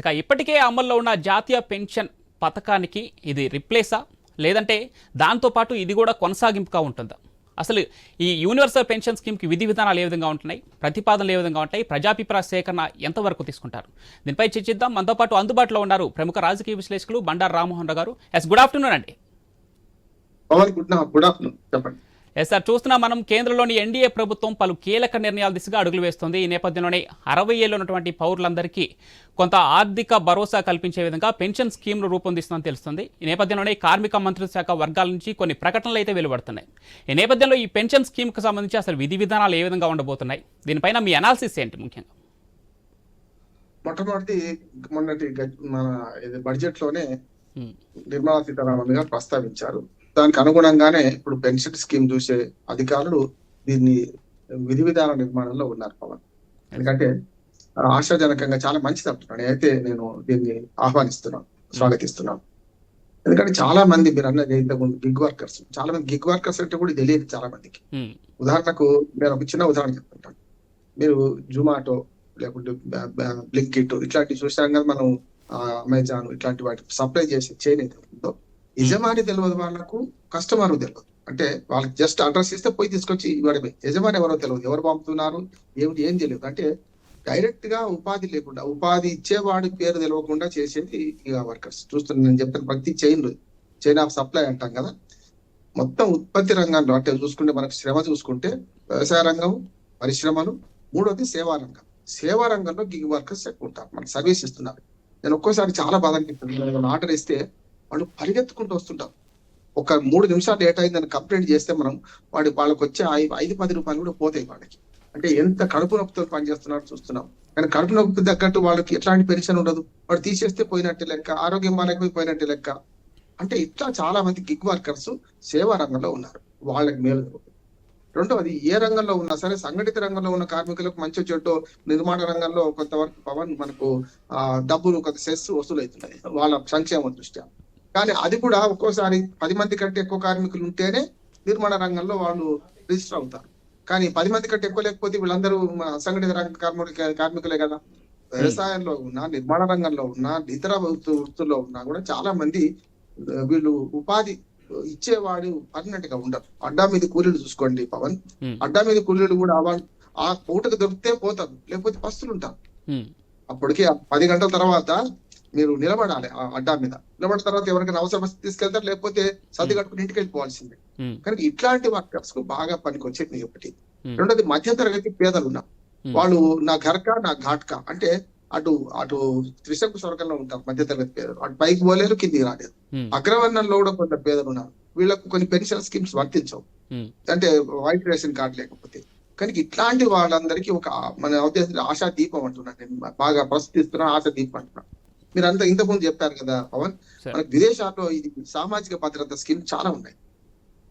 ఇక ఇప్పటికే అమల్లో ఉన్న జాతీయ పెన్షన్ పథకానికి ఇది రిప్లేసా? లేదంటే దాంతోపాటు ఇది కూడా కొనసాగింపుగా ఉంటుందా? అసలు ఈ యూనివర్సల్ పెన్షన్ స్కీమ్కి విధి విధానాలు ఏ విధంగా ఉంటున్నాయి? ప్రతిపాదనలు ఏ విధంగా ఉంటాయి? ప్రజాభిప్రాయ సేకరణ ఎంతవరకు తీసుకుంటారు? దీనిపై చర్చిద్దాం మనతో పాటు అందుబాటులో ఉన్నారు ప్రముఖ రాజకీయ విశ్లేషకులు బండారు రామ్మోహన్ రావు గారు. ఎస్ గుడ్ ఆఫ్టర్నూన్ అండి. Good afternoon. చెప్పండి. ఎస్ సార్ చూస్తున్నాం మనం కేంద్రంలోని ఎన్డీఏ ప్రభుత్వం పలు కీలక నిర్ణయాల దిశగా అడుగులు వేస్తుంది. ఈ నేపథ్యంలోనే అరవై ఏళ్ళు ఉన్నటువంటి పౌరులందరికీ కొంత ఆర్థిక భరోసా కల్పించే విధంగా పెన్షన్ స్కీమ్ను రూపొందిస్తుందని తెలుస్తుంది. ఈ నేపథ్యంలోనే కార్మిక మంత్రిత్వ శాఖ వర్గాల నుంచి కొన్ని ప్రకటనలు అయితే వెలువడుతున్నాయి. ఈ నేపథ్యంలో ఈ పెన్షన్ స్కీమ్కి సంబంధించి అసలు విధి విధానాలు ఏ విధంగా ఉండబోతున్నాయి? దీనిపైన మీ అనాలిసిస్ ఏంటి ముఖ్యంగా? మొట్టమొదటి మొన్నటి మన బడ్జెట్లోనే నిర్మలా సీతారామన్ గారు ప్రస్తావించారు. దానికి అనుగుణంగానే ఇప్పుడు పెన్షన్ స్కీమ్ చూసే అధికారులు దీన్ని విధి విధాన నిర్మాణంలో ఉన్నారు పవన్. ఎందుకంటే ఆశాజనకంగా చాలా మంచిది అంటున్నాను అయితే నేను దీన్ని ఆహ్వానిస్తున్నాను స్వాగతిస్తున్నాను. ఎందుకంటే చాలా మంది మీరు అన్నది ఇంతకుముందు గిగ్ వర్కర్స్ చాలా మంది గిగ్ వర్కర్స్ అంటే కూడా తెలియదు చాలా మందికి. ఉదాహరణకు నేను ఒక చిన్న ఉదాహరణ చెప్తుంటాను. మీరు జొమాటో లేకుంటే బ్లింకిట్ ఇట్లాంటివి చూసాం కదా మనం అమెజాన్ ఇట్లాంటి వాటి సప్లై చేసే చైన్ ఏదో ఉందో యజమాని తెలియదు వాళ్ళకు కస్టమర్ తెలియదు అంటే వాళ్ళకి జస్ట్ అడ్రస్ ఇస్తే పోయి తీసుకొచ్చి ఇవ్వడమే. యజమాని ఎవరో తెలియదు ఎవరు పంపుతున్నారు? ఏమిటి ఏం తెలియదు అంటే డైరెక్ట్గా ఉపాధి లేకుండా ఉపాధి ఇచ్చేవాడి పేరు తెలియకుండా చేసేది ఇక వర్కర్స్. చూస్తున్నా నేను చెప్పిన ప్రతి చైన్ చైన్ ఆఫ్ సప్లై అంటాం కదా. మొత్తం ఉత్పత్తి రంగంలో అంటే చూసుకుంటే మనకు శ్రమ చూసుకుంటే వ్యవసాయ రంగం పరిశ్రమలు మూడోది సేవా రంగం. సేవా రంగంలో గిగ్ వర్కర్స్ ఎక్కువ ఉంటారు. మనకు సర్వీస్ ఇస్తున్నారు. నేను ఒక్కోసారి చాలా బాధ అనిపిస్తుంది. ఆర్డర్ ఇస్తే వాళ్ళు పరిగెత్తుకుంటూ వస్తుంటారు. ఒక మూడు నిమిషాలు లేట్ అయిందని కంప్లైంట్ చేస్తే మనం వాడి వాళ్ళకి వచ్చే ఐ- ఐదు పది రూపాయలు కూడా పోతాయి వాళ్ళకి. అంటే ఎంత కడుపు నొప్పితో పనిచేస్తున్నారు చూస్తున్నాం. కానీ కడుపు నొప్పి తగ్గట్టు వాళ్ళకి ఎట్లాంటి పెన్షన్ ఉండదు. వాడు తీసేస్తే పోయినట్టే లెక్క ఆరోగ్యం బాగాలేకపోయి పోయినట్టే లెక్క. అంటే ఇట్లా చాలా మంది గిగ్ వర్కర్స్ సేవా రంగంలో ఉన్నారు. వాళ్ళకి మేలు రెండవది ఏ రంగంలో ఉన్నా సరే సంఘటిత రంగంలో ఉన్న కార్మికులకు మంచి చెట్టు నిర్మాణ రంగంలో కొంతవరకు పవన్ మనకు ఆ డబ్బులు కొంత సెస్ వసూలవుతున్నాయి. వాళ్ళ సంక్షేమ దృష్ట్యా. కానీ అది కూడా ఒక్కోసారి పది మంది కంటే ఎక్కువ కార్మికులు ఉంటేనే నిర్మాణ రంగంలో వాళ్ళు రిజిస్టర్ అవుతారు. కానీ పది మంది కంటే ఎక్కువ లేకపోతే వీళ్ళందరూ అసంఘటిత రంగ కార్మికులు కార్మికులే కదా. వ్యవసాయంలో ఉన్నా నిర్మాణ రంగంలో ఉన్నా ఇతర వృత్తు- వృత్తుల్లో ఉన్నా కూడా చాలా మంది వీళ్ళు ఉపాధి ఇచ్చేవాడు పర్మనెంట్గా ఉండరు. అడ్డా మీద కూలీలు చూసుకోండి పవన్. అడ్డా మీద కూలీలు కూడా వాళ్ళు ఆ పూటకు దొరికితే పోతారు. లేకపోతే పస్తులు ఉంటారు అప్పటికి ఆ పది గంటల తర్వాత మీరు నిలబడాలి ఆ అడ్డా మీద. నిలబడిన తర్వాత ఎవరికైనా అవసరం తీసుకెళ్తారు లేకపోతే సర్ది కట్టుకుని ఇంటికి వెళ్ళిపోవాల్సిందే. కనుక ఇట్లాంటి వర్కర్స్కు బాగా పనికి వచ్చేది ఒకటి. రెండోది మధ్యతరగతి పేదలు ఉన్నారు వాళ్ళు నా ఘర్కా నా ఘాట్కా. అంటే అటు అటు త్రిశంకు స్వర్గంలో ఉంటారు మధ్యతరగతి పేదలు. అటు పైకి పోలేరు కిందికి ఉమ్, అగ్రవర్ణంలో కూడా కొంత పేదలు ఉన్నారు. వీళ్ళకు కొన్ని పెన్షన్ స్కీమ్స్ వర్తించవు. అంటే వైట్ రేషన్ కార్డు లేకపోతే. కానీ ఇట్లాంటి వాళ్ళందరికీ ఒక మన ఉద్దేశం ఆశా దీపం అంటున్నాను నేను. బాగా ప్రస్తుతిస్తున్నా ఆశా దీపం అంటున్నాను. మీరు అంతా ఇంతకుముందు చెప్పారు కదా పవన్. మనకు విదేశాల్లో ఇది సామాజిక భద్రత స్కీమ్ చాలా ఉన్నాయి.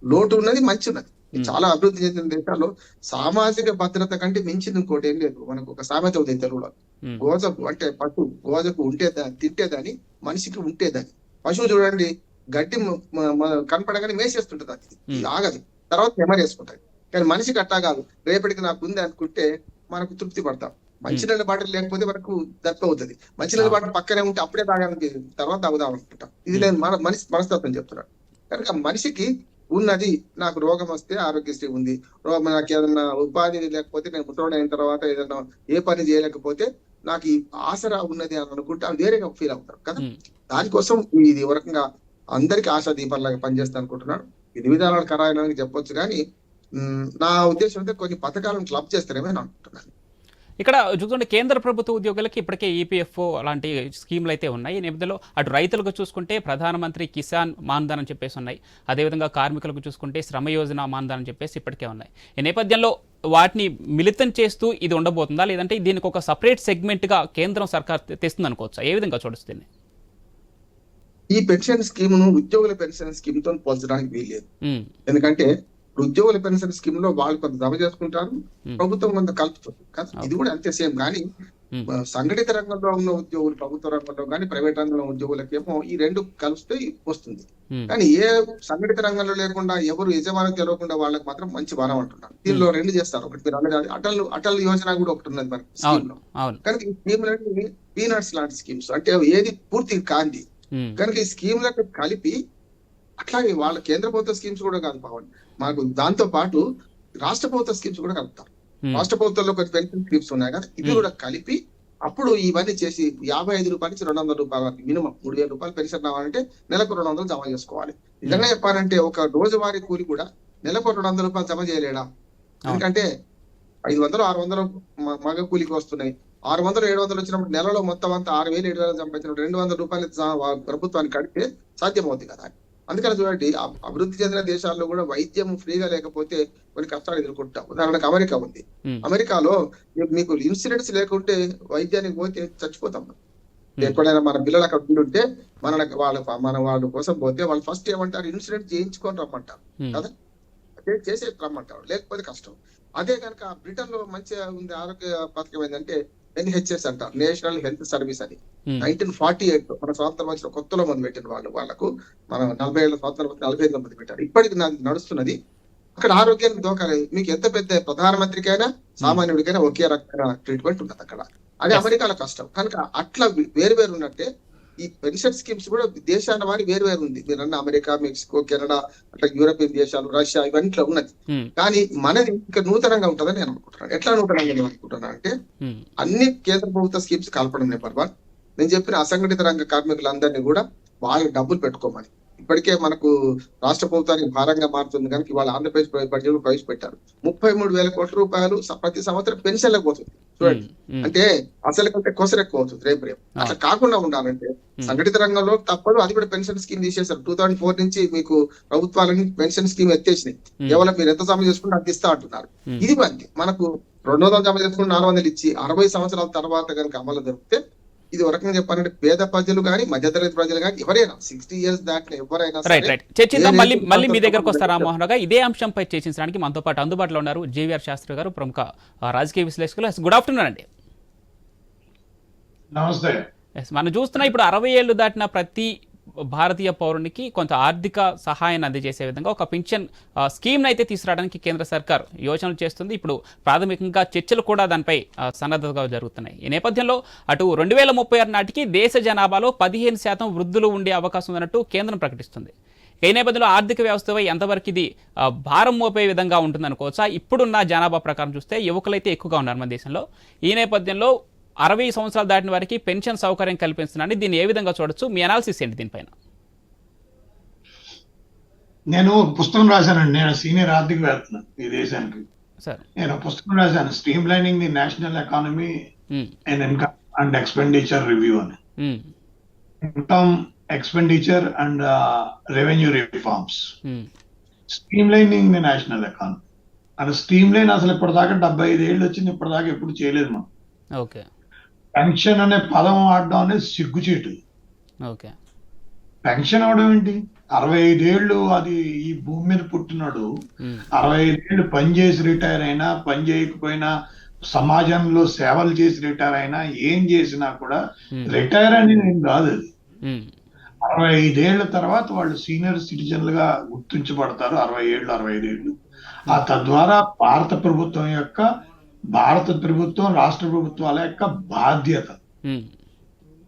లోటు ఉన్నది మంచి ఉన్నది. చాలా అభివృద్ధి చెందిన దేశాల్లో సామాజిక భద్రత కంటే మించింది ఇంకోటి ఏం లేదు. మనకు ఒక సామెత ఉంది తెలుగులో. గోజకు అంటే పశు గోజకు ఉంటేదాని తింటేదాని మనిషికి ఉంటేదాని. పశువు చూడండి గడ్డి కనపడగానే మేసేస్తుంటది అది. ఇది. ఆగదు. తర్వాత నెమరేసుకుంటది. కానీ మనిషికి అట్టా కాదు. రేపటికి నాకు ఉంది అనుకుంటే మనకు తృప్తి పడతాం. మంచినీళ్ళ బాటిల్ లేకపోతే మనకు దప్ప అవుతుంది మంచినీళ్ళ బాటిల్ పక్కనే ఉంటే అప్పుడే తాగానికి తర్వాత తాగుదాం అనుకుంటాం. ఇది నేను మన మనిషి మనస్తత్వం చెప్తున్నాను. కనుక మనిషికి ఉన్నది నాకు రోగం వస్తే ఆరోగ్యశ్రీ ఉంది. రో- నాకు ఏదన్నా ఉపాధి లేకపోతే నేను ముసలోడు అయిన తర్వాత ఏదైనా ఏ పని చేయలేకపోతే నాకు ఈ ఆసరా ఉన్నది అని అనుకుంటే అది వేరేగా ఫీల్ అవుతారు కదా. దానికోసం ఇది ఒక రకంగా అందరికి ఆశా దీపాలాగా పనిచేస్తా అనుకుంటున్నాను. విధి విధానాలు ఖరాయడానికి చెప్పొచ్చు కానీ నా ఉద్దేశం అయితే కొన్ని పథకాలను క్లబ్ చేస్తారేమో అని అనుకుంటున్నాను. ఇక్కడ చూసుకుంటే కేంద్ర ప్రభుత్వ ఉద్యోగులకి ఇప్పటికే ఈపీఎఫ్ఓ లాంటి స్కీమ్లు అయితే ఉన్నాయి. ఈ నేపథ్యంలో అటు రైతులకు చూసుకుంటే ప్రధానమంత్రి కిసాన్ మాన్ధన్ అని చెప్పేసి ఉన్నాయి. అదేవిధంగా కార్మికులకు చూసుకుంటే శ్రమ యోజన మాన్ధన్ అని చెప్పేసి ఇప్పటికే ఉన్నాయి. ఈ నేపథ్యంలో వాటిని మిళితం చేస్తూ ఇది ఉండబోతుందా? లేదంటే దీనికి ఒక సపరేట్ సెగ్మెంట్గా కేంద్రం సర్కార్ తెస్తుంది అనుకోవచ్చా? ఏ విధంగా చూడొచ్చు దీన్ని? ఈ పెన్షన్ స్కీమ్ను ఉద్యోగుల పెన్షన్ స్కీమ్తో పోల్చడానికి వీల్లేదు. ఎందుకంటే ఉద్యోగుల పెన్షన్ స్కీమ్లో వాళ్ళు కొంత జమ చేసుకుంటారు. ప్రభుత్వం కొంత కలుపుతుంది. ఇది కూడా అంతే సేమ్. కానీ సంఘటిత రంగంలో ఉన్న ఉద్యోగులు ప్రభుత్వ రంగంలో కానీ ప్రైవేట్ రంగంలో ఉద్యోగులకేమో ఈ రెండు కలిస్తే వస్తుంది. కానీ ఏ సంఘటిత రంగంలో లేకుండా ఎవరు యజమానికి తెలవకుండా వాళ్ళకి మాత్రం మంచి వరం అంటున్నారు. దీనిలో రెండు చేస్తారు. ఒకటి మీరు అన్నది అటల్ అటల్ యోజన కూడా ఒకటి ఉన్నది మనకి స్కీమ్లో కనుక ఈ స్కీమ్లన్నీ పీనట్స్ లాంటి స్కీమ్స్ అంటే ఏది పూర్తి కాంది కనుక ఈ స్కీమ్లకు కలిపి అట్లాగే వాళ్ళ కేంద్ర ప్రభుత్వ స్కీమ్స్ కూడా కాదు పవన్. మనకు దాంతో పాటు రాష్ట్ర ప్రభుత్వ స్కీమ్స్ కూడా కలుపుతారు రాష్ట్ర ప్రభుత్వంలో కొన్ని పెన్షన్ స్కీమ్స్ ఉన్నాయి కదా ఇవి. కూడా కలిపి అప్పుడు ఇవన్నీ చేసి యాభై ఐదు రూపాయల నుంచి రెండు వందల రూపాయల మినిమం మూడు వేల రూపాయలు పెన్షన్ రావాలంటే నెలకు రెండు వందలు జమ చేసుకోవాలి. నిజంగా చెప్పాలంటే ఒక రోజువారీ కూలి కూడా నెలకు రెండు వందల రూపాయలు జమ చేయలేడా? ఎందుకంటే ఐదు వందలు ఆరు వందలు మగ కూలికి వస్తున్నాయి. ఆరు వందలు ఏడు వందలు వచ్చినప్పుడు నెలలో మొత్తం అంతా ఆరు వేలు ఏడు వేలు సంపాదించినప్పుడు రెండు వందల రూపాయలు ప్రభుత్వానికి కడితే సాధ్యమవుతుంది కదా. అందుకని చూడండి అభివృద్ధి చెందిన దేశాల్లో కూడా వైద్యం ఫ్రీగా లేకపోతే కొన్ని కష్టాలు ఎదుర్కొంటాం. ఉదాహరణకు అమెరికా ఉంది. అమెరికాలో మీకు ఇన్సూరెన్స్ లేకుంటే వైద్యానికి పోతే చచ్చిపోతాం మనం. ఎక్కడైనా మన పిల్లలు అక్కడ ఉండుంటే మన వాళ్ళ మన వాళ్ళ కోసం పోతే వాళ్ళు ఫస్ట్ ఏమంటారు? ఇన్సూరెన్స్ చేయించుకొని రమ్మంటారు. కదా? అదే చేసే రమ్మంటారు. లేకపోతే కష్టం. అదే కనుక బ్రిటన్లో మంచిగా ఉంది ఆరోగ్య పథకం ఏంటంటే ఎన్హెచ్ఎస్ అంటారు నేషనల్ హెల్త్ సర్వీస్ అని. ఉమ్, నైన్టీన్ ఫార్టీ ఎయిట్ మన స్వాతంత్రం వచ్చిన కొత్తలో మంది పెట్టిన వాళ్ళు వాళ్ళకు మన నలభై ఏళ్ళ స్వాతంత్రం నలభై ఐదు మంది పెట్టారు. ఇప్పటికి నాకు నడుస్తున్నది. అక్కడ ఆరోగ్యానికి దోకా లేదు. మీకు ఎంత పెద్ద ప్రధానమంత్రికైనా సామాన్యుడికైనా ఒకే రకమైన ట్రీట్మెంట్ ఉంటుంది అక్కడ. అదే. అమెరికాలో కష్టం. కనుక అట్లా వేరు వేరు ఉన్నట్టే ఈ పెన్షన్ స్కీమ్స్ కూడా దేశాల వారి వేరు వేరు ఉంది. మీరు అన్న అమెరికా మెక్సికో కెనడా అట్లా యూరోపియన్ దేశాలు రష్యా ఇవన్నీ ఉన్నది. కానీ మనది ఇంకా నూతనంగా ఉంటుందని నేను అనుకుంటున్నాను. ఎట్లా నూతనంగా నేను అనుకుంటున్నాను అంటే అన్ని కేంద్ర ప్రభుత్వ స్కీమ్స్ కలపడం నెంబర్ వన్. నేను చెప్పిన అసంఘటిత రంగ కార్మికులందరినీ కూడా వాళ్ళు డబ్బులు పెట్టుకోమని. ఇప్పటికే మనకు రాష్ట్ర ప్రభుత్వానికి భారంగా మారుతుంది కనుక ఇవాళ ఆంధ్రప్రదేశ్ బడ్జెట్ ప్రవేశపెట్టారు. ముప్పై మూడు వేల కోట్ల రూపాయలు ప్రతి సంవత్సరం పెన్షన్లకు పోతుంది. చూడండి. అంటే అసలు కంటే కొసరు ఎక్కువ అవుతుంది రేపు రేపు. అట్లా కాకుండా ఉండాలంటే సంఘటిత రంగంలో తప్పదు. అది కూడా పెన్షన్ స్కీమ్ తీసేశారు. టూ థౌసండ్ ఫోర్ నుంచి మీకు ప్రభుత్వాలని పెన్షన్ స్కీమ్ ఎత్తేసినాయి. కేవలం మీరు ఎంత జమ చేసుకుంటే అంత ఇస్తా అంటున్నారు. ఇది మంది మనకు రెండు వందలు జమ చేసుకుని నాలుగు వందలు ఇచ్చి అరవై సంవత్సరాల తర్వాత కనుక అమలు జరిగితే ఇది ఒక రకంగా చెప్పాలంటే పేద ప్రజలు కానీ మధ్యతరగతి ప్రజలు కానీ ఎవరైనా సిక్స్టీ ఇయర్స్ దాటిన ఎవరైనా రైట్ సరే రైట్ చర్చిద్దాం. ఏ మళ్ళీ మళ్ళీ మీ దగ్గరకు వస్తారు రావు? గారు ఇదే అంశంపై చర్చించడానికి మనతో పాటు అందుబాటులో ఉన్నారు జేవీఆర్ శాస్త్రి గారు ప్రముఖ రాజకీయ విశ్లేషకులు. గుడ్ ఆఫ్టర్నూన్ అండి. నమస్తే. Yes, మనం చూస్తున్నా ఇప్పుడు అరవై ఏళ్ళు దాటిన ప్రతి భారతీయ పౌరునికి కొంత ఆర్థిక సహాయాన్ని అందజేసే విధంగా ఒక పింఛన్ స్కీమ్ను అయితే తీసుకురావడానికి కేంద్ర సర్కార్ యోచనలు చేస్తుంది. ఇప్పుడు ప్రాథమికంగా చర్చలు కూడా దానిపై సన్నద్ధతగా జరుగుతున్నాయి. ఈ నేపథ్యంలో అటు రెండు వేల ముప్పై ఆరు నాటికి దేశ జనాభాలో పదిహేను శాతం వృద్ధులు ఉండే అవకాశం ఉన్నట్టు కేంద్రం ప్రకటిస్తుంది. ఈ నేపథ్యంలో ఆర్థిక వ్యవస్థపై ఎంతవరకు ఇది భారం మోపే విధంగా ఉంటుందనుకోవచ్చా? ఇప్పుడున్న జనాభా ప్రకారం చూస్తే యువకులైతే ఎక్కువగా ఉన్నారు మన దేశంలో. ఈ నేపథ్యంలో అరవై సంవత్సరాలు దాటిన వారికి పెన్షన్ సౌకర్యం కల్పిస్తున్నారని దీన్ని ఏ విధంగా చూడొచ్చు? మీ అనాలిసిస్ ఏంటి దీనిపైన? నేను పుస్తకం రాశానండి. నేను సీనియర్ ఆర్థికవేత్త ఈ దేశానికి. సార్. నేను పుస్తకం రాశాను. Streamlining the national economy and income and expenditure review అని. Income expenditure and revenue reforms streamlining the national economy and streamline అసలు ఇప్పటిదాకా డెబ్బై ఐదు ఏళ్ళు వచ్చింది. ఇప్పటిదాకా ఎప్పుడు చేయలేదు మనం. ఓకే. పెన్షన్ అనే పదం వాడడం అనేది సిగ్గుచేటు. ఓకే. పెన్షన్ అవడం ఏంటి? అరవై ఐదేళ్ళు అది ఈ భూమి మీద పుట్టినాడు అరవై ఐదేళ్ళు పని చేసి రిటైర్ అయినా పని చేయకపోయినా సమాజంలో సేవలు చేసి రిటైర్ అయినా ఏం చేసినా కూడా రిటైర్ అని నేను కాదు అరవై ఐదేళ్ళ తర్వాత వాళ్ళు సీనియర్ సిటిజన్లుగా గుర్తించబడతారు అరవై ఏళ్ళు అరవై ఐదేళ్ళు ఆ తద్వారా భారత ప్రభుత్వం యొక్క భారత ప్రభుత్వం రాష్ట్ర ప్రభుత్వాల యొక్క బాధ్యత.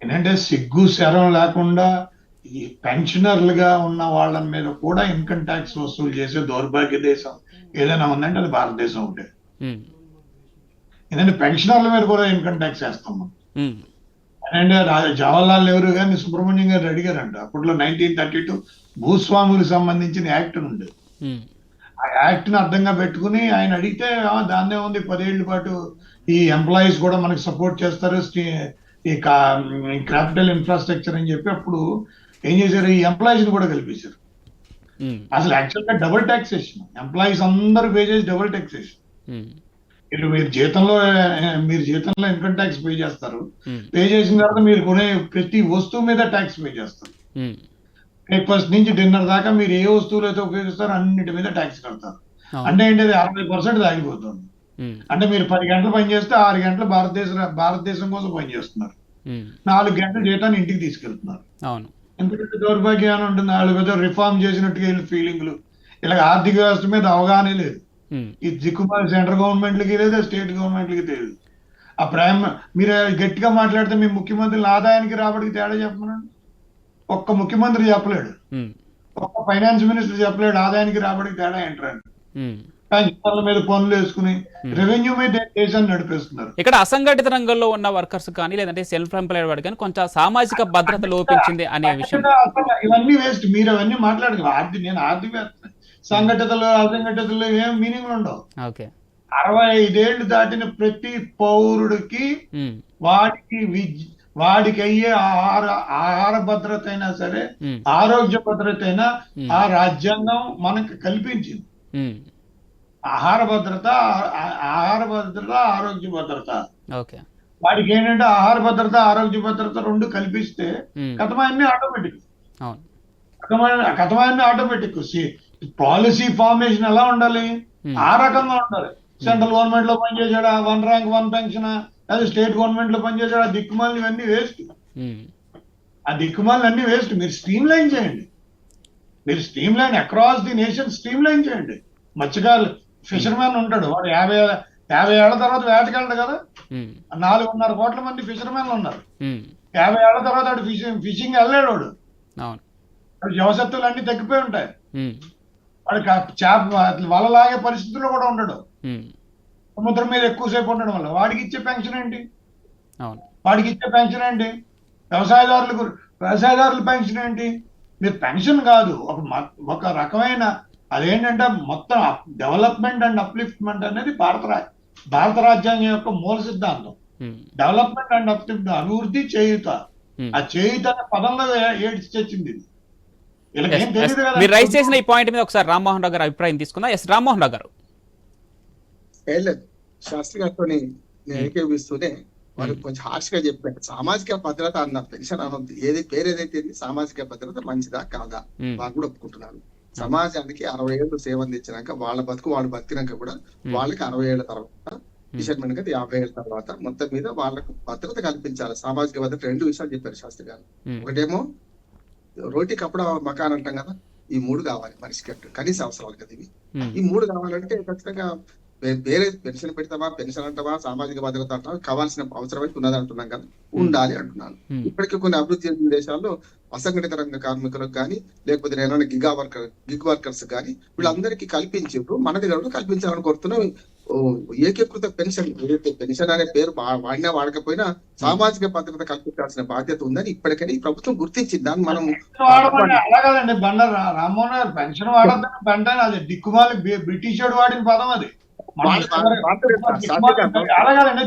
ఏంటంటే సిగ్గు శరం లేకుండా ఈ పెన్షనర్లుగా ఉన్న వాళ్ళ మీద కూడా ఇన్కమ్ ట్యాక్స్ వసూలు చేసే దౌర్భాగ్య దేశం ఏదైనా ఉందంటే అది భారతదేశం ఒకటే. ఉమ్, ఎందుకంటే పెన్షనర్ల మీద కూడా ఇన్కమ్ ట్యాక్స్ వేస్తాం మనం. రా- జవహర్లాల్ నెహ్రూ గారిని సుబ్రహ్మణ్యం గారు అడిగారంట. అప్పట్లో నైన్టీన్ థర్టీ టూ భూస్వాములకు సంబంధించిన యాక్ట్ ఉంది యాక్ట్ని అర్థంగా పెట్టుకుని ఆయన అడిగితే "ఆ, దాన్నే ఉంది పదేళ్ళ పాటు ఈ ఎంప్లాయీస్ కూడా మనకి సపోర్ట్ చేస్తారు ఈ క్యాపిటల్ ఇన్ఫ్రాస్ట్రక్చర్ అని చెప్పి అప్పుడు ఏం చేశారు? ఈ ఎంప్లాయీస్ని కూడా కల్పించారు అసలు యాక్చువల్గా డబుల్ టాక్సేషన్. ఎంప్లాయీస్ అందరూ పే చేసి డబుల్ టాక్సేషన్. ఉమ్, మీరు మీరు జీతంలో మీరు జీతంలో ఇన్కమ్ ట్యాక్స్ పే చేస్తారు. పే చేసిన తర్వాత మీరు కొనే ప్రతి వస్తువు మీద ట్యాక్స్ పే చేస్తారు. బ్రేక్ఫాస్ట్ నుంచి డిన్నర్ దాకా మీరు ఏ వస్తువులు అయితే ఉపయోగిస్తారో అన్నిటి మీద ట్యాక్స్ కడతారు. అంటే ఏంటి అది అరవై పర్సెంట్ దాగిపోతుంది ఉమ్, అంటే మీరు పది గంటలు పని చేస్తే ఆరు గంటలు భారతదేశ భారతదేశం కోసం పనిచేస్తున్నారు ఉమ్, నాలుగు గంటల జీతాన్ని ఇంటికి తీసుకెళ్తున్నారు. అవును. ఎందుకంటే దౌర్భాగ్యం ఉంటుంది. వాళ్ళు ఏదో రిఫార్మ్ చేసినట్టుగా ఫీలింగ్లు ఇలా ఆర్థిక వ్యవస్థ మీద అవగాహన లేదు. ఈ దిక్కుమాలి సెంట్రల్ గవర్నమెంట్లకి లేదు స్టేట్ గవర్నమెంట్లకి తెలియదు. ఆ ప్రైమ్ మీరు గట్టిగా మాట్లాడితే మీ ముఖ్యమంత్రుల ఆదాయానికి రాబడికి తేడా చెప్పమనండి. ఒక్క ముఖ్యమంత్రి చెప్పలేడు. ఒక్క ఫైనాన్స్ మినిస్టర్ చెప్పలేడు. ఆదాయానికి రాబడికి తేడా ఏంటండి. పెన్షన్ల మీద పనులు వేసుకుని రెవెన్యూ మీద దేశాన్ని నడిపేస్తున్నారు? ఇక్కడ అసంఘటిత రంగంలో ఉన్న వర్కర్స్ కానీ లేదంటే సెల్ఫ్ ఎంప్లాయిడ్ వాడు కానీ కొంచెం సామాజిక భద్రత లోపించింది అనే విషయం. ఇవన్నీ వేస్ట్. మీరు అవన్నీ మాట్లాడదు ఆర్థిక నేను ఆర్థిక సంఘటితలు అసంఘటితలు ఏం మీనింగ్ ఉండవు. ఓకే. అరవై ఐదేళ్ళు దాటిన ప్రతి పౌరుడికి వాడికి విద్య వాడికి అయ్యే ఆహార ఆహార భద్రత అయినా సరే ఆరోగ్య భద్రత అయినా. ఆ రాజ్యాంగం మనకు కల్పించింది. ఆహార భద్రత ఆహార భద్రత ఆరోగ్య భద్రత. ఓకే. వాడికి ఏంటంటే ఆహార భద్రత ఆరోగ్య భద్రత రెండు కల్పిస్తే కథమాన్ని ఆటోమేటిక్ కథమైన కథమాన్ని ఆటోమేటిక్ పాలసీ ఫార్మేషన్ ఎలా ఉండాలి. ఆ రకంగా ఉండాలి. సెంట్రల్ గవర్నమెంట్లో పనిచేసాడా వన్ ర్యాంక్ వన్ పెన్షన్ లేదా స్టేట్ గవర్నమెంట్లో పనిచేసాడా దిక్కుమాలి ఇవన్నీ వేస్ట్. ఆ దిక్కుమాలి అన్ని వేస్ట్. మీరు స్ట్రీమ్ లైన్ చేయండి. మీరు streamline across the nation streamline చేయండి. మత్స్యకారులు ఫిషర్ మ్యాన్ ఉంటాడు. వాడు యాభై యాభై ఏళ్ళ తర్వాత వేటకెళ్ళడు కదా. నాలుగున్నర కోట్ల మంది ఫిషర్ మ్యాన్లు ఉన్నారు యాభై ఏళ్ళ తర్వాత వాడు ఫిషింగ్ ఫిషింగ్ వెళ్ళాడు వాడు. వాడి జవసత్తులు అన్ని తగ్గిపోయి ఉంటాయి. వాడికి ఆ చేప వలలాగే పరిస్థితుల్లో కూడా ఉండడు. సముద్రం మీద ఎక్కువసేపు ఉండడం వల్ల వాడికి ఇచ్చే పెన్షన్ ఏంటి? వాడికి ఇచ్చే పెన్షన్ ఏంటి? వ్యవసాయదారులకు వ్యవసాయదారుల పెన్షన్ ఏంటి? మీరు పెన్షన్ కాదు ఒక ఒక రకమైన అదేంటంటే మొత్తం డెవలప్మెంట్ అండ్ అప్లిఫ్ట్మెంట్ అనేది భారత భారత రాజ్యాంగం యొక్క మూల సిద్ధాంతం. డెవలప్మెంట్ అండ్ అప్లిఫ్ట్ అభివృద్ధి చేయుత. ఆ చేయుత అనే పదంలో ఏడ్చి తెచ్చింది ఇది? మీరు రైస్ చేసిన ఈ పాయింట్ మీద ఒకసారి రామ్మోహన్ రావు గారు అభిప్రాయం తీసుకుందాం. ఎస్ రామ్మోహన్ రావు గారు. ఏం లేదు శాస్త్రి గారితో నేను వాళ్ళకి కొంచెం హార్ష్గా చెప్పాను సామాజిక భద్రత అన్న పెన్షన్ అనొద్దు ఏది పేరు ఏదైతే సామాజిక భద్రత మంచిదా? కాదా? వాళ్ళు కూడా ఒప్పుకుంటున్నారు సమాజానికి అరవై ఏళ్ళు సేవ అందించినాక వాళ్ళ బతుకు వాళ్ళు బతికినాక కూడా వాళ్ళకి అరవై ఏళ్ళ తర్వాత రిటైర్మెంట్గా యాభై ఏళ్ళ తర్వాత మొత్తం మీద వాళ్ళకు భద్రత కల్పించాలి. సామాజిక భద్రత రెండు విషయాలు చెప్పారు శాస్త్రి గారు ఒకటేమో రోటీ కపడ మకాన్ అంటాం కదా ఈ మూడు కావాలి. మనిషికి కనీస అవసరాలు కదా ఇవి. ఈ మూడు కావాలంటే ఖచ్చితంగా వేరే పెన్షన్ పెడతావా పెన్షన్ అంటావా సామాజిక భద్రత అంటావా కావాల్సిన అవసరం అయితే ఉన్నది అంటున్నాం కదా. ఉండాలి అంటున్నాను. ఇప్పటికీ కొన్ని అభివృద్ధి చెందిన దేశాల్లో అసంఘటిత రంగ కార్మికులకు కానీ లేకపోతే నేను గిగా వర్కర్ గిగ్ వర్కర్స్ కానీ వీళ్ళందరికీ కల్పించారు మన దగ్గర కూడా కల్పించాలని కోరుతున్నాం. ఓ, ఏకీకృత పెన్షన్ ఏదైతే పెన్షన్ అనే పేరు వాడినా వాడకపోయినా సామాజిక భద్రత కల్పించాల్సిన బాధ్యత ఉందని ఇప్పటికైనా ఈ ప్రభుత్వం గుర్తించింది. దాన్ని మనం రా- రామ్మోహన్ గారు పెన్షన్ వాడద్దని బండారు అది దిక్కుమాలి బ్రి- బ్రిటిష్ వాడు వాడిన పదం అది. వాడు-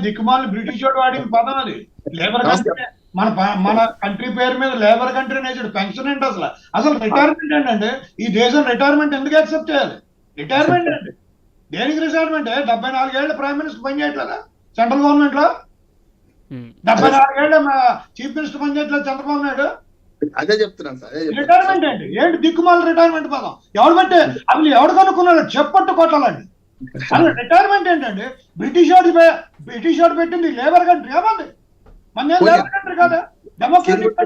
దిక్కుమాలి- బ్రిటిష్ వాడు వాడిన పదం అది. లేబర్ కంట్రీ మన మన కంట్రీ పేరు మీద లేబర్ కంట్రీ నేచర్ పెన్షన్ ఏంటి అసలు. అసలు రిటైర్మెంట్ ఏంటంటే ఈ దేశం రిటైర్మెంట్ ఎందుకు యాక్సెప్ట్ చేయాలి? రిటైర్మెంట్ అండి దేనికి రిటైర్మెంట్ డెబ్బై నాలుగేళ్ళ ప్రైమ్ మినిస్టర్ పని చేయట్లేదా? సెంట్రల్ గవర్నమెంట్లో? ఉమ్, డెబ్బై నాలుగేళ్ళ చీఫ్ మినిస్టర్ పని చేయట్లేదు చంద్రబాబు నాయుడు? అదే చెప్తున్నాను సార్. రిటైర్మెంట్ ఏంటి? ఏంటి దిక్కుమాల రిటైర్మెంట్ పదం? ఎవరు బట్టి అసలు ఎవడు కనుక్కున్నాడు? చెప్పట్టు కొట్టాలండి. రిటైర్మెంట్ ఏంటండి? బ్రిటిష్ వాడు బ్రిటిష్ వాడు పెట్టింది లేబర్ కంట్రీ ఏమంది? మన లేబర్ కంట్రీ కదా? డెమోక్రటిక్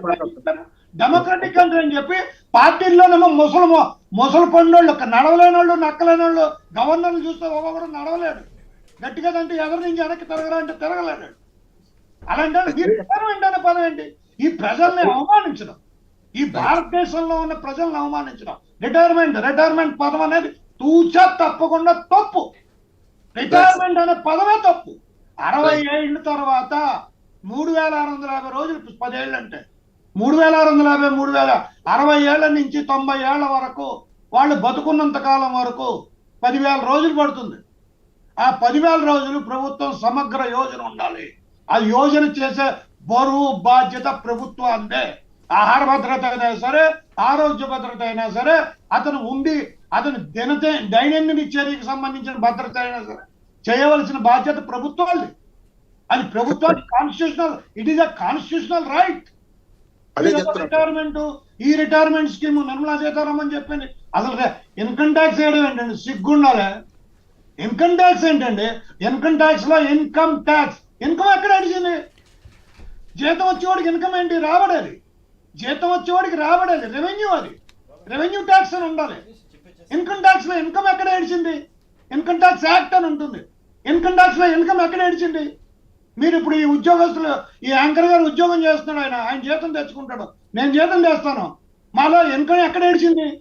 డెమోక్రటిక్ కంట్రీ అని చెప్పి పార్టీల్లోనేమో ముసలి ముసలి పండోళ్ళు నడవలేని వాళ్ళు నక్కలేని వాళ్ళు గవర్నర్లు చూస్తే ఒక్కొక్కడు నడవలేడు గట్టిగా అంటే ఎదురు నుంచి వెనక్కి తిరగరా అంటే తిరగలేడు అలాంటి రిటైర్మెంట్ అనే పదం ఏంటి? ఈ ప్రజల్ని అవమానించడం. ఈ భారతదేశంలో ఉన్న ప్రజల్ని అవమానించడం. రిటైర్మెంట్ రిటైర్మెంట్ పదం అనేది తూచా తప్పకుండా తప్పు. రిటైర్మెంట్ అనే పదమే తప్పు. అరవై ఏళ్ళ తర్వాత మూడు వేల ఆరు వందల యాభై రోజులు పదేళ్ళు అంటే. మూడు వేల ఆరు వందల యాభై మూడు వేల అరవై ఏళ్ళ నుంచి తొంభై ఏళ్ళ వరకు వాళ్ళు బతుకున్నంత కాలం వరకు పదివేల రోజులు పడుతుంది. ఆ పదివేల రోజులు ప్రభుత్వం సమగ్ర యోజన ఉండాలి. ఆ యోజన చేసే బరువు బాధ్యత ప్రభుత్వాందే ఆహార భద్రత అయినా సరే ఆరోగ్య భద్రత అయినా సరే అతను ఉండి అతను దినతే దైనందిన చర్యకి సంబంధించిన భద్రత అయినా సరే చేయవలసిన బాధ్యత ప్రభుత్వాలది. అది ప్రభుత్వానికి constitutional it is a constitutional right retirement ఈ రిటైర్మెంట్ స్కీమ్ నిర్మలా సీతారామన్ చెప్పింది అసలు ఇన్కమ్ ట్యాక్స్ వేయడం ఏంటండి? సిగ్గుండాలి ఇన్కమ్ ట్యాక్స్ ఏంటండి? ఇన్కమ్ ట్యాక్స్లో ఇన్కమ్ ట్యాక్స్ ఇన్కమ్ ఎక్కడ అడిగింది? జీతం వచ్చేవాడికి ఇన్కమ్ ఏంటి? రాబడేది. జీతం వచ్చేవాడికి రాబడేది. రెవెన్యూ అది. రెవెన్యూ ట్యాక్స్ అని ఉండాలి. ఇన్కమ్ ట్యాక్స్లో ఇన్కమ్ ఎక్కడ ఏడిచింది? ఇన్కమ్ ట్యాక్స్ యాక్ట్ అని ఉంటుంది. ఇన్కమ్ ట్యాక్స్లో ఇన్కమ్ ఎక్కడ ఏడిచింది? మీరు ఇప్పుడు ఈ ఉద్యోగస్తులు ఈ యాంకర్ గారు ఉద్యోగం చేస్తున్నాడు ఆయన ఆయన జీతం తెచ్చుకుంటాడు. నేను జీతం చేస్తాను మాలో ఇన్కమ్ ఎక్కడ ఏడిచింది?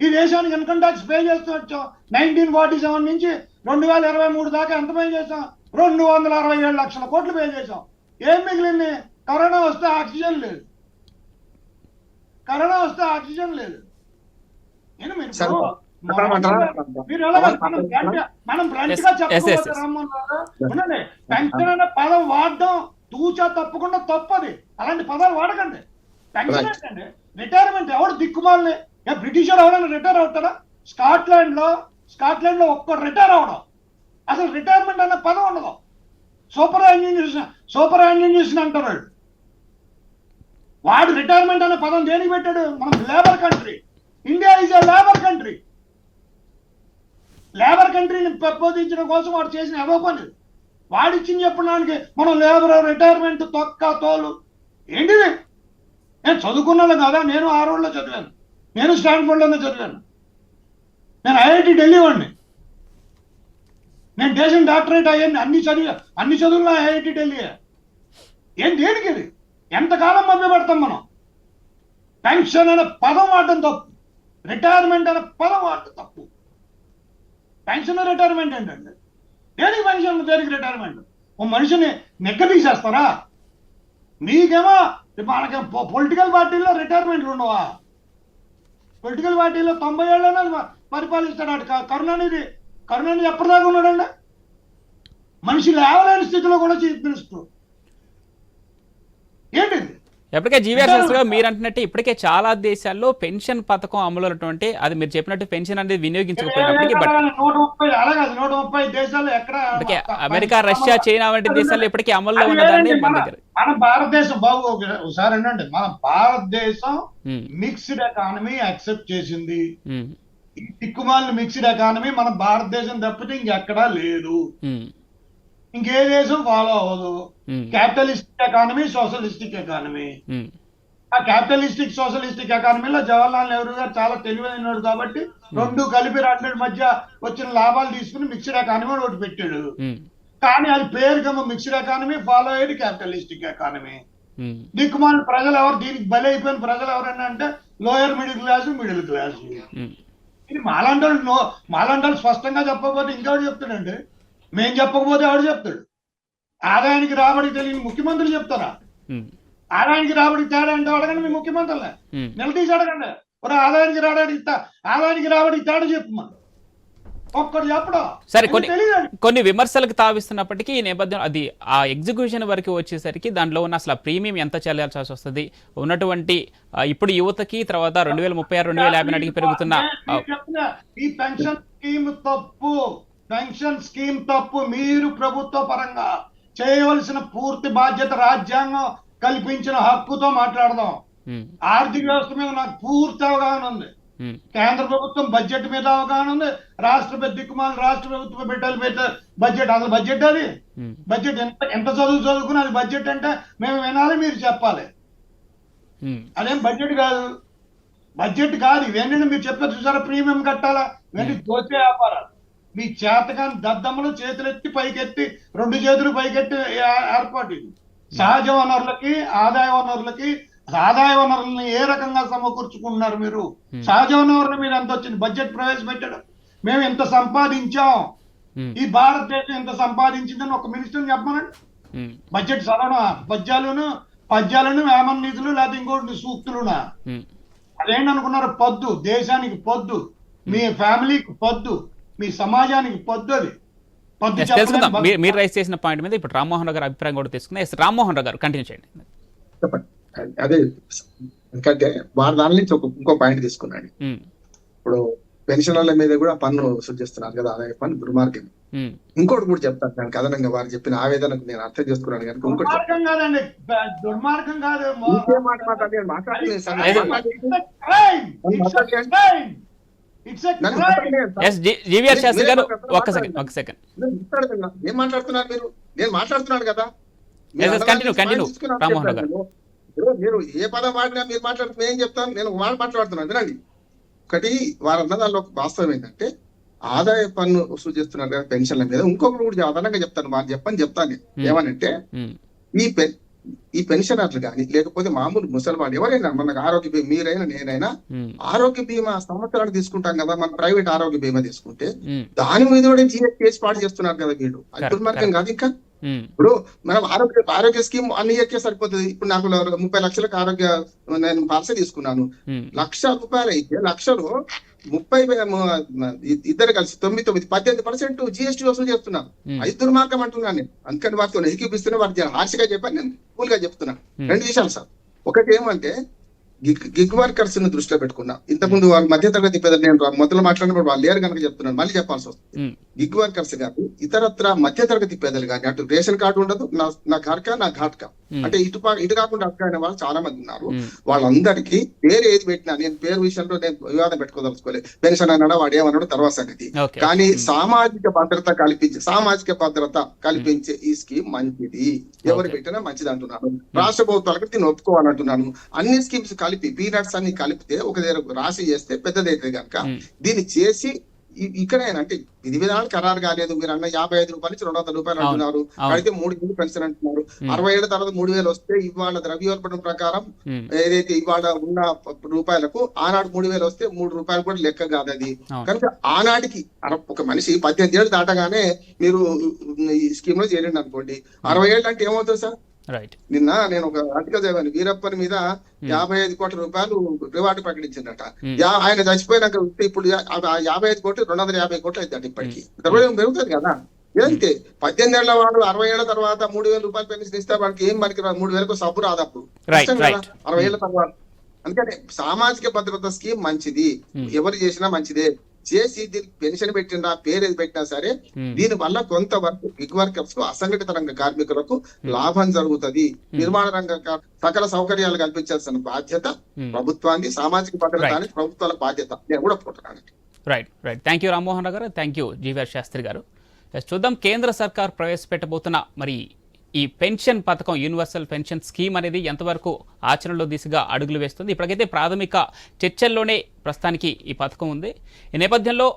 ఈ దేశానికి ఇన్కమ్ ట్యాక్స్ పే చేస్తూ వచ్చాం. నైన్టీన్ ఫార్టీ సెవెన్ నుంచి రెండు వేల ఇరవై మూడు దాకా ఎంత పే చేసాం రెండు వందల అరవై ఏడు లక్షల కోట్లు పే చేసాం ఏం మిగిలింది? కరోనా వస్తే ఆక్సిజన్ లేదు. కరోనా వస్తే ఆక్సిజన్ లేదు నేను మీరు సరే. ఇప్పుడు అట్లా మీరు ఎలాగ మనం గా. రామ్మోహన్ రావు పెన్షన్ అనే పదం వాడడం తూచా తప్పకుండా తప్పది. అలాంటి పదాలు వాడకండి. పెన్షన్. ఏంటండి? రిటైర్మెంట్ ఎవడు దిక్కుమాలని? ఏ బ్రిటిషర్ ఎవరైనా రిటైర్ అవుతాడా? స్కాట్లాండ్లో స్కాట్లాండ్లో ఒక్క రిటైర్ అవడం. అసలు రిటైర్మెంట్ అనే పదం ఉండదు. సూపర్ ఇంజనీర్స్ సూపర్ ఇంజనీర్స్ అంటారు. వాడు రిటైర్మెంట్ అనే పదం దేనికి పెట్టాడు? మనం labour country. India is a labour country labour కంట్రీని పెంపొందించడం కోసం వాడు చేసిన ఏదో పని. వాడు ఇచ్చింది చెప్పడానికి మనం లేబర్ రిటైర్మెంట్ తొక్క తోలు. ఏంటిది? నేను చదువుకున్నాను కదా? నేను ఆ రోజుల్లో చదివాను. నేను స్టాన్ఫోర్డ్లోనే చదివాను. నేను ఐఐటి ఢిల్లీ వాడిని. నేను దేశం డాక్టరేట్ అయ్యాను. అన్ని చదివా అన్ని చదువుల్లో ఐఐటి ఢిల్లీ ఏం దేనికి ఇది? ఎంతకాలం మభ్య పెడతాం మనం? పెన్షన్ అనే పదం వాడడం తప్పు. రిటైర్మెంట్ అనే పదం వాడు తప్పు. పెన్షన్ రిటైర్మెంట్ ఏంటండి? దేనికి పెన్షన్ దేనికి రిటైర్మెంట్ ఓ మనిషిని నెగ్గదీసేస్తారా మీకేమో మనకి పొలిటికల్ పార్టీలో రిటైర్మెంట్లు ఉండవా? పొలిటికల్ పార్టీలో తొంభై ఏళ్ళనే పరిపాలిస్తాడు అటు కరుణానిధి కరుణానిధి ఎప్పటిదాకా ఉన్నాడండి? మనిషి లేవలేని స్థితిలో కూడా చీఫ్ మినిస్టర్. ఏంటిది? ఎప్పటికే జీవీఆర్గా మీరు అంటున్నట్టు ఇప్పటికే చాలా దేశాల్లో పెన్షన్ పథకం అమలు ఉన్నటువంటి అది మీరు చెప్పినట్టు పెన్షన్ అనేది వినియోగించకపోయినప్పటికీ బట్ ఇప్పటికే అమెరికా రష్యా చైనా వంటి దేశాల్లో ఇప్పటికీ అమల్లో ఉన్నదాన్ని. మన దగ్గర. మన భారతదేశం బాబు ఒక- ఒకసారి ఏంటంటే మన భారతదేశం మిక్స్డ్ ఎకానమీ యాక్సెప్ట్ చేసింది. ఈ దిక్కుమాలిన మిక్స్డ్ ఎకానమీ మన భారతదేశం తప్పితే ఇంకెక్కడా లేదు. ఇంకే దేశం ఫాలో అవ్వదు క్యాపిటలిస్టిక్ ఎకానమీ సోషలిస్టిక్ ఎకానమీ ఆ క్యాపిటలిస్టిక్ సోషలిస్టిక్ ఎకానమీలో జవహర్లాల్ నెహ్రూ గారు చాలా తెలివైనడు కాబట్టి రెండు కలిపి రెండింటి మధ్య వచ్చిన లాభాలు తీసుకుని మిక్స్డ్ ఎకానమీ ఒకటి పెట్టాడు. కానీ అది పేరుకేమో మిక్స్డ్ ఎకానమీ ఫాలో అయ్యేది క్యాపిటలిస్టిక్ ఎకానమీ దిక్కుమాల ప్రజలు ఎవరు? దీనికి బలి అయిపోయిన ప్రజలు ఎవరైనా అంటే lower middle class middle class. ఇది మాలాంటి మాలాంటి స్పష్టంగా చెప్పకపోతే ఇంకెవడు చెప్తాడండి? మేం చెప్పకపోతే ఎవడు చెప్తాడు? ఆదాయానికి రాబడి తెలియని ముఖ్యమంత్రులు చెప్తారా? ఆదాయానికి రాబడి తేడా అంటే అడగండి మీ ముఖ్యమంత్రులే. నిలదీసి అడగండి. ఒక ఆదాయానికి రాబడి ఆదాయానికి రాబడి తేడా చెప్పు మనం ఒక్కడు చెప్పడం? సరే కొన్ని కొన్ని విమర్శలకు తావిస్తున్నప్పటికీ ఈ నేపథ్యం అది ఆ ఎగ్జిక్యూషన్ వరకు వచ్చేసరికి దాంట్లో ఉన్న అసలు ప్రీమియం ఎంత చెల్లాల్సి వస్తుంది? ఉన్నటువంటి ఇప్పుడు యువతకి తర్వాత రెండు వేల ముప్పై ఆరు రెండు వేల యాభై నాటికి పెరుగుతున్న ఈ పెన్షన్ స్కీమ్ తప్పు. పెన్షన్ స్కీమ్ తప్పు మీరు ప్రభుత్వ పరంగా చేయవలసిన పూర్తి బాధ్యత రాజ్యాంగం కల్పించిన హక్కుతో మాట్లాడదాం. ఆర్థిక వ్యవస్థ మీద నాకు పూర్తి అవగాహన ఉంది. కేంద్ర ప్రభుత్వం బడ్జెట్ మీద అవగాహన ఉంది. రాష్ట్ర దిక్కుమాల రాష్ట్ర ప్రభుత్వం బిడ్డల మీద బడ్జెట్ అసలు బడ్జెట్ అది? బడ్జెట్ ఎంత ఎంత చదువు చదువుకుని అది బడ్జెట్ అంటే మేము వినాలి మీరు చెప్పాలి. అదేం బడ్జెట్ కాదు? బడ్జెట్ కాదు ఇవేంటంటే మీరు చెప్పారు చూసారా? ప్రీమియం కట్టాలా? ఇవన్నీ దోచే వ్యాపారాలు? మీ చేతకాని దద్దమ్మలు చేతులెత్తి పైకెత్తి రెండు చేతులు పైకెత్తి ఏర్పాటు ఇది. సహజ వనరులకి ఆదాయ వనరులకి ఆదాయ వనరులను ఏ రకంగా సమకూర్చుకుంటున్నారు మీరు. సహజ వనరుల మీద ఎంత వచ్చింది? బడ్జెట్ ప్రవేశపెట్టాడు. మేము ఎంత సంపాదించాం? ఈ భారతదేశం ఎంత సంపాదించిందని ఒక మినిస్టర్ చెప్పమనండి. బడ్జెట్ చదవడం పద్యాలను పద్యాలను వేమన నీతులు లేకపోతే ఇంకోటి సూక్తులునా. అదేంటనుకున్నారు? పొద్దు దేశానికి పొద్దు మీ ఫ్యామిలీకి పొద్దు మీ సమాజానికి పొద్దు అది. తెలుసుకుందాం. మీరు రైస్ చేసిన పాయింట్ మీద ఇప్పుడు రామ్మోహన్ రావు గారు అభిప్రాయం కూడా తీసుకుందాం ఎస్ రామ్మోహన్ రావు గారు కంటిన్యూ చేయండి. చెప్పండి. అదే ఎందుకంటే వారి దాని నుంచి ఒక ఇంకో పాయింట్ తీసుకున్నాడు. ఉమ్, ఇప్పుడు పెన్షనర్ల మీద కూడా పన్ను వసూలు చేస్తున్నారు కదా ఆదాయ పన్ను దుర్మార్గం ఉమ్, ఇంకోటి కూడా చెప్తాను దానికి అదనంగా వారు చెప్పిన ఆవేదనకు నేను అర్థం చేసుకున్నాను కనుక ఇంకోటి దుర్మార్గం కాదు. జీవీఆర్ శాస్త్రి గారు మాట్లాడుతున్నారు. ఒక్క సెకండ్ ఒక్క సెకండ్ ఏం మాట్లాడుతున్నారు మీరు? నేను మాట్లాడుతున్నాను కదా. మీరు రామ్మోహన్ గారు. ఏ పదం వాడినా మీరు మాట్లాడుతున్నా ఏం చెప్తాను? నేను మాట మాట్లాడుతున్నాను వినండి. ఒకటి వారు అన్న దానిలో ఒక వాస్తవం ఏంటంటే ఆదాయ పన్ను వసూలు చేస్తున్నారు కదా పెన్షన్ల మీద. ఇంకొకటి కూడా అదనంగా చెప్తాను వాళ్ళు చెప్పని చెప్తాను నేను. Hmm. ఏమనంటే ఉమ్, ఈ పెన్ ఈ పెన్షనర్లు కానీ లేకపోతే మామూలు ముసల్మాన్ ఎవరైనా మనకు ఆరోగ్య బీమా మీరైనా నేనైనా ఆరోగ్య బీమా సంవత్సరానికి తీసుకుంటాం కదా మన ప్రైవేట్ ఆరోగ్య బీమా తీసుకుంటే దాని మీద కూడా జిఎస్టీ పాటు చేస్తున్నారు కదా వీళ్ళు. దుర్మార్గం కాదు ఇంకా. ఇప్పుడు మనం ఆరోగ్య ఆరోగ్య స్కీమ్ అన్ని ఇయర్కే సరిపోతుంది. ఇప్పుడు నాకు ముప్పై లక్షలకు ఆరోగ్య నేను పాలసీ తీసుకున్నాను. ఉమ్, లక్ష రూపాయలు అయితే లక్షలు ముప్పై ఇద్దరు కలిసి తొమ్మిది తొమ్మిది పద్దెనిమిది పర్సెంట్ జిఎస్టీ వసూలు చేస్తున్నారు. అది దుర్మార్గం అంటున్నాను నేను. అందుకని వారితో ఎక్కిపిస్తున్నా వారి హార్షిగా చెప్పాను నేను కూల్గా చెప్తున్నా. Hmm. రెండు విషయాలు సార్. ఒకటి ఏమంటే గిగ్ గిగ్ వర్కర్స్ని దృష్టిలో పెట్టుకున్నా. ఇంతకుముందు వాళ్ళ మధ్య తరగతి పేదలు నేను మొదలు మాట్లాడినప్పుడు వాళ్ళు లేరు కనుక చెప్తున్నాను. మళ్ళీ చెప్పాల్సి వస్తుంది. గిగ్ వర్కర్స్ కానీ ఇతరత్ర మధ్య తరగతి పేదలు కానీ అటు రేషన్ కార్డు ఉండదు నా నా నా ఘాట్కా. అంటే ఇటు ఇటు కాకుండా అక్క అయిన వాళ్ళు చాలా మంది ఉన్నారు. వాళ్ళందరికీ పేరు ఏది పెట్టినా నేను పేరు విషయంలో నేను వివాదం పెట్టుకోదలుచుకోలేదు. పెన్షన్ అన్నాడా వాడు ఏమన్నాడు తర్వాత సంగతి. కానీ సామాజిక భద్రత కల్పించే సామాజిక భద్రత కల్పించే ఈ స్కీమ్ మంచిది. ఎవరు. పెట్టినా మంచిది అంటున్నాను. రాష్ట్ర ప్రభుత్వాలకు దీన్ని ఒప్పుకోవాలంటున్నాను. అన్ని స్కీమ్స్ కలిపి పీనట్స్ అన్ని కలిపితే ఒక దగ్గర రాసి చేస్తే పెద్దదైతే కనుక దీన్ని చేసి ఇ- ఇక్కడైనా అంటే విధి విధానాలు ఖరారు కాలేదు. మీరు అన్న యాభై ఐదు రూపాయల నుంచి రెండు వందల రూపాయలు అంటున్నారు. అయితే మూడు వేలు పెన్షన్ అంటున్నారు. అరవై ఏళ్ళ తర్వాత మూడు వేలు వస్తే ఇవాళ ద్రవ్యోల్బణం ప్రకారం ఏదైతే ఇవాళ ఉన్న రూపాయలకు ఆనాడు మూడు వేలు వస్తే మూడు రూపాయలు కూడా లెక్క కాదు అది. కనుక ఆనాటికి ఒక మనిషి పద్దెనిమిది ఏళ్ళు దాటగానే మీరు ఈ స్కీమ్లో చేరండి అనుకోండి అరవై ఏళ్ళు అంటే ఏమవుతుంది సార్? నిన్న నేను ఒక ఆర్టికల్ చదివాను. వీరప్పని మీద యాభై ఐదు కోట్ల రూపాయలు రివార్డు ప్రకటించిందట. Hmm. ఆయన చచ్చిపోయినాక ఇప్పుడు యాభై ఐదు కోట్లు రెండు వందల యాభై కోట్లు అవుతుంది ఇప్పటికి. ద్రవ్యం పెరుగుతుంది కదా. ఏంటి? పద్దెనిమిది ఏళ్ళ వాడు అరవై ఏళ్ళ తర్వాత మూడు వేల రూపాయలు పెన్షన్ ఇస్తే వాడికి ఏం మనకి మూడు వేలకు సబ్బు రాదు అప్పుడు. అరవై ఏళ్ళ తర్వాత. అందుకని సామాజిక భద్రత స్కీమ్ మంచిది. Hmm. ఎవరు చేసినా మంచిదే. చేసి దీనికి పెన్షన్ పెట్టినా పేరు ఏది పెట్టినా సరే దీని వల్ల కొంతవరకు గిగ్ వర్కర్స్కు అసంఘటిత రంగ కార్మికులకు లాభం జరుగుతది. నిర్మాణ రంగ సకల సౌకర్యాలు కల్పించాల్సిన బాధ్యత. ప్రభుత్వాన్ని సామాజిక భద్రత. అనేది ప్రభుత్వాల బాధ్యత. నేను కూడా right right thank you Rammohan Rao గారు థ్యాంక్ యూ జీవీఆర్ శాస్త్రి గారు. చూద్దాం కేంద్ర సర్కార్ ప్రవేశపెట్టబోతున్న మరి ఈ పెన్షన్ పథకం యూనివర్సల్ పెన్షన్ స్కీమ్ అనేది ఎంతవరకు ఆచరణలో దిశగా అడుగులు వేస్తుంది? ఇప్పటికైతే ప్రాథమిక చర్చల్లోనే ప్రస్తుతానికి ఈ పథకం ఉంది. ఈ నేపథ్యంలో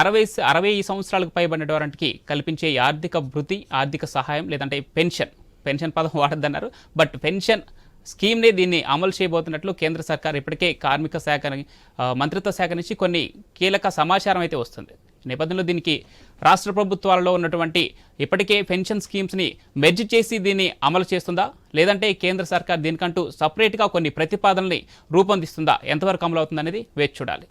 అరవై అరవై సంవత్సరాలకు పైబడిన వారికి కల్పించే ఆర్థిక వృత్తి ఆర్థిక సహాయం లేదంటే పెన్షన్ పెన్షన్ పదం వాడద్దన్నారు. బట్ పెన్షన్ స్కీమ్ని దీన్ని అమలు చేయబోతున్నట్లు కేంద్ర సర్కార్ ఇప్పటికే కార్మిక శాఖ మంత్రిత్వ శాఖ నుంచి కొన్ని కీలక సమాచారం అయితే వస్తుంది. నేపథ్యంలో దీనికి రాష్ట్ర ప్రభుత్వాలలో ఉన్నటువంటి ఇప్పటికే పెన్షన్ స్కీమ్స్ని మెర్జ్ చేసి దీన్ని అమలు చేస్తుందా? లేదంటే కేంద్ర సర్కార్ దీనికంటూ సపరేట్గా కొన్ని ప్రతిపాదనల్ని రూపొందిస్తుందా? ఎంతవరకు అమలు అవుతుందనేది వేచి చూడాలి.